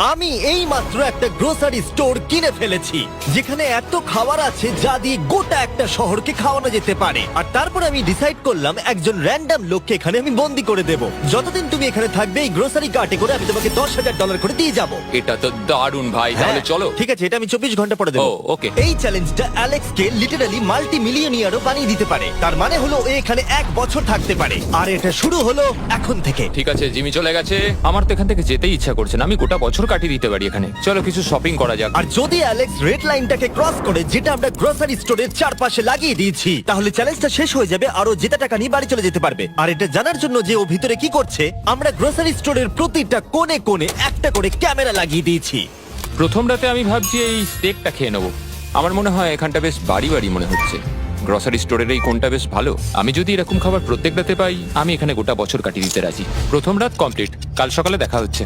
আমি এই মাত্র একটা গ্রোসারি স্টোর কিনে ফেলেছি যেখানে এত খাবার আছে যা দিয়ে গোটা একটা শহরকে খাওয়ানো যেতে পারে। আর তারপর আমি ডিসাইড করলাম একজন র্যান্ডম লোককে এখানে আমি বন্দি করে দেব। যতদিন তুমি এখানে থাকবে এই গ্রোসারি কার্টে করে আমি তোমাকে দশ হাজার ডলার করে দিয়ে যাব। এটা তো দারুণ ভাই তাহলে হ্যাঁ, চলো। ঠিক আছে এটা আমি চব্বিশ ঘণ্টা পরে দেবো। ও, okay. এই চ্যালেঞ্জটা অ্যালেক্স কে লিটারালি মাল্টি মিলিয়নিয়ারও বানিয়ে দিতে পারে। তার মানে হলো ও এখানে এক বছর থাকতে পারে। আর এটা শুরু হলো এখন থেকে। ঠিক আছে জিমি চলে গেছে। আমার তো এখান থেকে যেতেই ইচ্ছা করছে না আমি গোটা বছর কাটিয়ে দিতে পারি এখানে। চলো কিছু শপিং করা যাক। আর যদি অ্যালেক্স রেড লাইনটাকে ক্রস করে যেটা আমরা গ্রোসারি স্টোরের চারপাশে লাগিয়ে দিয়েছি তাহলে চ্যালেঞ্জটা শেষ হয়ে যাবে আর ও জেতা টাকা নিয়ে বাড়ি চলে যেতে পারবে। আর এটা জানার জন্য যে ও ভিতরে কি করছে আমরা গ্রোসারি স্টোরের প্রতিটা কোণে কোণে একটা করে ক্যামেরা লাগিয়ে দিয়েছি। প্রথম রাতে আমি ভাবছি এই স্টেকটা খেয়ে নেব। আমার মনে হয় এখানটা বেশ বাড়ি বাড়ি মনে হচ্ছে। গ্রসারি স্টোরের এই কোনটা বেশ ভালো। আমি যদি এরকম খাবার প্রত্যেক রাতে পাই আমি এখানে গোটা বছর কাটিয়ে দিতে রাজি। প্রথম রাত কমপ্লিট কাল সকালে দেখা হচ্ছে।